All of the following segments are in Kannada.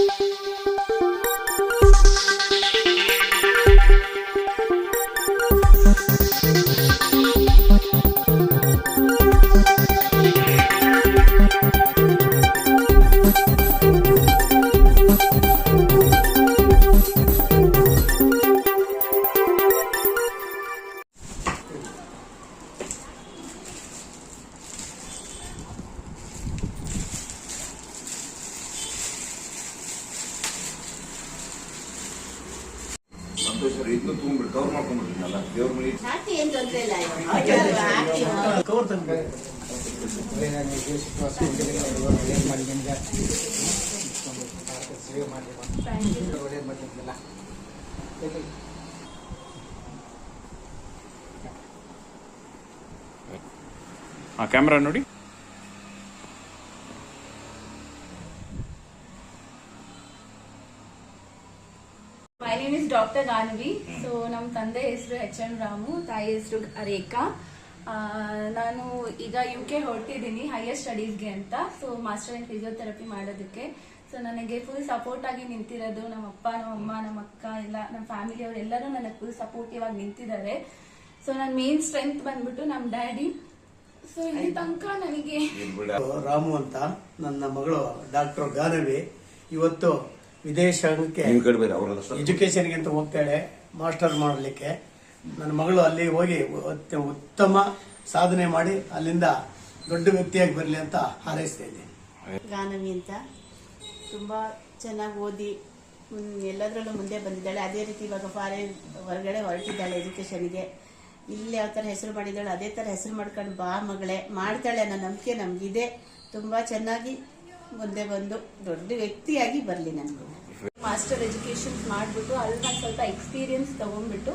ಸಂತೋಷ ಇದನ್ನು ತಗೊಂಡ್ಬಿಟ್ಟು ಕವರ್ ಮಾಡ್ಕೊಂಡ್ಬಿಟ್ಟಿನಲ್ಲ ದೇವ್ರ ಮನೆ ಹಾಕಿ ಏನ್ ತೊಂದ್ರೆ ಇಲ್ಲ ಇವಾಗ. ಹಾಕಿ ಆ ಕ್ಯಾಮ್ರಾ ನೋಡಿ. Name is doctor Ganavi so ನಮ್ಮ ತಂದೆ ಹೆಸರು ಎಚ್ ಎನ್ ರಾಮು ತಾಯಿ ಹೆಸರು ರೇಖಾ. ನಾನು ಈಗ ಯು ಕೆ ಹೊರಟಿದ್ದೀನಿ ಹೈಯರ್ ಸ್ಟಡೀಸ್ಗೆ ಅಂತ. ಸೊ ಮಾಸ್ಟರ್ ಇನ್ ಫಿಸಿಯೋಥೆರಪಿ ಮಾಡೋದಕ್ಕೆ. ಸೊ ನನಗೆ ಫುಲ್ ಸಪೋರ್ಟ್ ಆಗಿ ನಿಂತಿರೋದು ನಮ್ಮ ಅಪ್ಪ ನಮ್ಮ ಅಮ್ಮ ನಮ್ಮ ಅಕ್ಕ ಎಲ್ಲ ನಮ್ಮ ಫ್ಯಾಮಿಲಿ ಅವರೆಲ್ಲರೂ ಎಲ್ಲರೂ ನನಗೆ ಫುಲ್ ಸಪೋರ್ಟಿವ್ ಆಗಿ ನಿಂತಿದ್ದಾರೆ. ಸೊ ನನ್ನ ಮೇನ್ ಸ್ಟ್ರೆಂತ್ ಬಂದ್ಬಿಟ್ಟು ನಮ್ಮ ಡ್ಯಾಡಿ ಸೊ ಇಲ್ಲಿ ತನಕ ನನಗೆ ರಾಮು ಅಂತ ನನ್ನ ಮಗಳು ಡಾಕ್ಟರ್ ಗಾನವಿ. ಇವತ್ತು ವಿದೇಶಕ್ಕೆ ನೀವು ಎಜುಕೇಶನ್ಗೆ ಅಂತ ಹೋಗ್ತಾಳೆ ಮಾಸ್ಟರ್ ಮಾಡಲಿಕ್ಕೆ. ನನ್ನ ಮಗಳು ಅಲ್ಲಿ ಹೋಗಿ ಉತ್ತ- ಉತ್ತಮ ಸಾಧನೆ ಮಾಡಿ ಅಲ್ಲಿಂದ ದೊಡ್ಡ ವ್ಯಕ್ತಿಯಾಗಿ ಬರಲಿ ಅಂತ ಹಾರೈಸ್ತಾ ಇದ್ದೀನಿ. ಗಾನವಿ ಅಂತ. ತುಂಬ ಚೆನ್ನಾಗಿ ಓದಿ ಎಲ್ಲದರಲ್ಲೂ ಮುಂದೆ ಬಂದಿದ್ದಾಳೆ. ಅದೇ ರೀತಿ ಇವಾಗ ಫಾರಿನ್ ಹೊರಗಡೆ ಹೊರಟಿದ್ದಾಳೆ ಎಜುಕೇಶನ್ಗೆ ಇಲ್ಲಿ ಯಾವ ಥರ ಹೆಸರು ಮಾಡಿದ್ದಾಳೆ ಅದೇ ಥರ ಹೆಸರು ಮಾಡ್ಕೊಂಡು ಬಾ ಮಗಳೇ. ಮಾಡ್ತಾಳೆ ಅನ್ನೋ ನಂಬಿಕೆ ನಮಗಿದೆ. ತುಂಬ ಚೆನ್ನಾಗಿ ಮುಂದೆ ಬಂದು ದೊಡ್ಡ ವ್ಯಕ್ತಿಯಾಗಿ ಬರಲಿ ನನಗೆ. ಮಾಸ್ಟರ್ ಎಜುಕೇಶನ್ ಮಾಡಿಬಿಟ್ಟು ಅಲ್ಲಿ ನಾನು ಸ್ವಲ್ಪ ಎಕ್ಸ್ಪೀರಿಯನ್ಸ್ ತಗೊಂಡ್ಬಿಟ್ಟು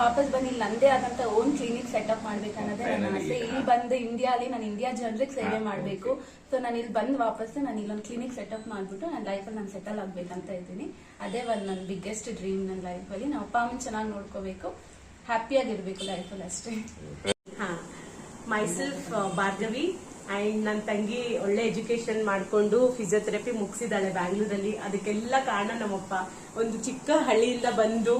ವಾಪಸ್ ಬಂದು ಇಲ್ಲಿ ನಂದೇ ಆದಂತ ಓನ್ ಕ್ಲಿನಿಕ್ ಸೆಟಪ್ ಮಾಡ್ಬೇಕನ್ನೋದೇ ನನ್ನ ಆಸೆ. ಇಲ್ಲಿ ಬಂದು ಇಂಡಿಯಾಲಿ ನಾನು ಇಂಡಿಯಾ ಜನರಿಗೆ ಸೇವೆ ಮಾಡಬೇಕು. ಸೊ ನಾನು ಇಲ್ಲಿ ಬಂದು ವಾಪಸ್ ನಾನು ಇಲ್ಲೊಂದು ಕ್ಲಿನಿಕ್ ಸೆಟಪ್ ಮಾಡಿಬಿಟ್ಟು ನನ್ನ ಲೈಫಲ್ಲಿ ನಾನು ಸೆಟಲ್ ಆಗ್ಬೇಕಂತ ಇದ್ದೀನಿ. ಅದೇ ಒಂದು ನನ್ನ ಬಿಗ್ಗೆಸ್ಟ್ ಡ್ರೀಮ್ ನನ್ನ ಲೈಫಲ್ಲಿ ನಮ್ಮ ಅಪ್ಪ ಅಮ್ಮನ ಚೆನ್ನಾಗಿ ನೋಡ್ಕೋಬೇಕು. ಹ್ಯಾಪಿಯಾಗಿರಬೇಕು ಲೈಫಲ್ಲಿ ಅಷ್ಟೇ. ಹಾಂ ಮೈಸೆಲ್ಫ್ ಭಾರ್ಗವಿ. ಅಂಡ್ ನನ್ನ ತಂಗಿ ಒಳ್ಳೆ ಎಜುಕೇಷನ್ ಮಾಡಿಕೊಂಡು ಫಿಸಿಯೋಥೆರಪಿ ಮುಗಿಸಿದ್ದಾಳೆ ಬ್ಯಾಂಗ್ಳೂರಲ್ಲಿ. ಅದಕ್ಕೆಲ್ಲ ಕಾರಣ ನಮ್ಮಪ್ಪ. ಒಂದು ಚಿಕ್ಕ ಹಳ್ಳಿಯಿಂದ ಬಂದು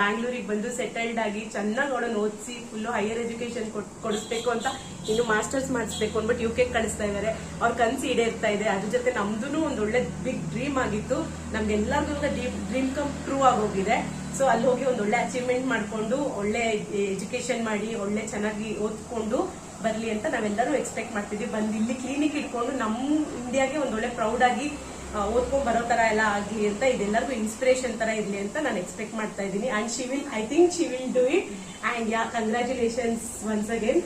ಬ್ಯಾಂಗ್ಳೂರಿಗೆ ಬಂದು ಸೆಟಲ್ಡ್ ಆಗಿ ಚೆನ್ನಾಗಿ ಅವಳನ್ನು ಓದಿಸಿ ಫುಲ್ಲು ಹೈಯರ್ ಎಜುಕೇಷನ್ ಕೊಡಿಸ್ಬೇಕು ಅಂತ ಇನ್ನು ಮಾಸ್ಟರ್ಸ್ ಮಾಡಿಸ್ಬೇಕು ಅಂದ್ಬಿಟ್ಟು ಯು ಕೆ ಕಳಿಸ್ತಾ ಇದ್ದಾರೆ ಅವ್ರ ಕನ್ಸು ಈಡೇರ್ತಾ ಇದೆ. ಅದ್ರ ಜೊತೆ ನಮ್ದು ಒಂದು ಒಳ್ಳೆ ಬಿಗ್ ಡ್ರೀಮ್ ಆಗಿತ್ತು. ನಮ್ಗೆಲ್ಲರಿಗೂ ಡ್ರೀಮ್ ಕಮ್ ಟ್ರೂ ಆಗೋಗಿದೆ ಸೊ ಅಲ್ಲಿ ಹೋಗಿ ಒಂದು ಒಳ್ಳೆ ಅಚೀವ್ಮೆಂಟ್ ಮಾಡಿಕೊಂಡು ಒಳ್ಳೆ ಎಜುಕೇಷನ್ ಮಾಡಿ, ಒಳ್ಳೆ ಚೆನ್ನಾಗಿ ಓದ್ಕೊಂಡು ಬರ್ಲಿ ಅಂತ ನಾವೆಲ್ಲರೂ ಎಕ್ಸ್ಪೆಕ್ಟ್ ಮಾಡ್ತಿದ್ವಿ. ಬಂದು ಇಲ್ಲಿ ಕ್ಲಿನಿಕ್ ಇಟ್ಕೊಂಡು ನಮ್ಮ ಇಂಡಿಯಾಗೆ ಒಂದೊಳ್ಳೆ ಪ್ರೌಡ್ ಆಗಿ ಓದ್ಕೊಂಡು ಓದ್ಕೊಂಡ್ ಬರೋ ತರ ಎಲ್ಲ ಆಗ್ಲಿ ಅಂತ ಇದೆಲ್ಲರಿಗೂ ಇನ್ಸ್ಪಿರೇಷನ್ ತರ ಇರ್ಲಿ ಅಂತ ನಾನು ಎಕ್ಸ್ಪೆಕ್ಟ್ ಮಾಡ್ತಾ ಇದ್ದೀನಿ. And she will I think she will do it and yeah congratulations once again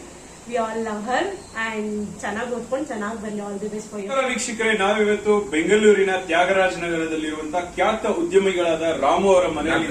we all love her and ಚೆನ್ನಾಗಿ ಓದ್ಕೊಂಡು ಚೆನ್ನಾಗಿ ಬರಲಿ all the best for you ನಮಸ್ಕಾರ ವೀಕ್ಷಕರೇ ನಾವಿವತ್ತು ಬೆಂಗಳೂರಿನ ತ್ಯಾಗರಾಜ ನಗರದಲ್ಲಿರುವಂತಹ ಖ್ಯಾತ ಉದ್ಯಮಿಗಳಾದ ರಾಮು ಅವರ ಮನೆಯಲ್ಲಿ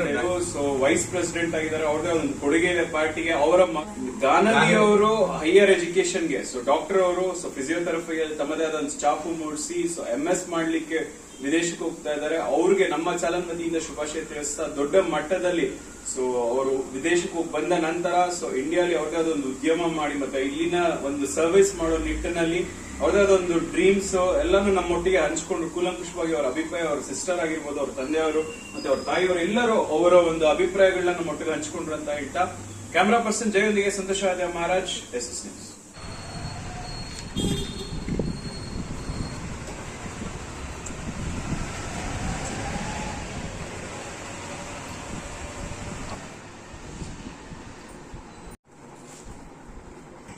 ಸೊ ವೈಸ್ ಪ್ರೆಸಿಡೆಂಟ್ ಆಗಿದ್ದಾರೆ. ಅವ್ರದೇ ಒಂದು ಕೊಡುಗೆ ಇದೆ ಪಾರ್ಟಿಗೆ ಅವರ ಗಾನಲಿ ಗಾನವಿ ಅವರು ಹೈಯರ್ ಎಜುಕೇಶನ್ಗೆ ಸೊ ಡಾಕ್ಟರ್ ಅವರು ಸೊ ಫಿಸಿಯೋಥೆರಪಿಗೆ ತಮ್ಮದೇ ಆದ ಒಂದು ಸ್ಟಾಫ್ ಮೂಡಿಸಿ ಸೊ ಎಂ ಎಸ್ ಮಾಡ್ಲಿಕ್ಕೆ ವಿದೇಶಕ್ಕೆ ಹೋಗ್ತಾ ಇದ್ದಾರೆ. ಅವ್ರಿಗೆ ನಮ್ಮ ಚಾಲನ್ ವತಿಯಿಂದ ಶುಭಾಶಯ ತಿಳಿಸ್ತಾ ದೊಡ್ಡ ಮಟ್ಟದಲ್ಲಿ. ಸೊ ಅವರು ವಿದೇಶಕ್ಕೆ ಹೋಗಿ ಬಂದ ನಂತರ ಸೊ ಇಂಡಿಯಾಲಿ ಅವ್ರದ್ದಾದ ಒಂದು ಉದ್ಯಮ ಮಾಡಿ ಮತ್ತೆ ಇಲ್ಲಿನ ಒಂದು ಸರ್ವಿಸ್ ಮಾಡೋ ನಿಟ್ಟಿನಲ್ಲಿ ಅವ್ರದ್ದಾದ ಒಂದು ಡ್ರೀಮ್ಸ್ ಎಲ್ಲಾನು ನಮ್ಮೊಟ್ಟಿಗೆ ಹಂಚ್ಕೊಂಡು ಕೂಲಂಕುಷವಾಗಿ ಅವರ ಅಭಿಪ್ರಾಯ ಅವ್ರ ಸಿಸ್ಟರ್ ಆಗಿರ್ಬೋದು, ಅವ್ರ ತಂದೆಯವರು ಮತ್ತೆ ಅವ್ರ ತಾಯಿಯವರು ಎಲ್ಲರೂ ಅವರ ಒಂದು ಅಭಿಪ್ರಾಯಗಳನ್ನ ನಮ್ಮೊಟ್ಟಿಗೆ ಹಂಚ್ಕೊಂಡ್ರು ಅಂತ ಹೇಳ್ತಾ ಕ್ಯಾಮರಾ ಪರ್ಸನ್ ಜಯೊಂದಿಗೆ ಸಂತೋಷ ಆದ ಮಹಾರಾಜ್, ಎಸ್ ಎಸ್ ನ್ಯೂಸ್.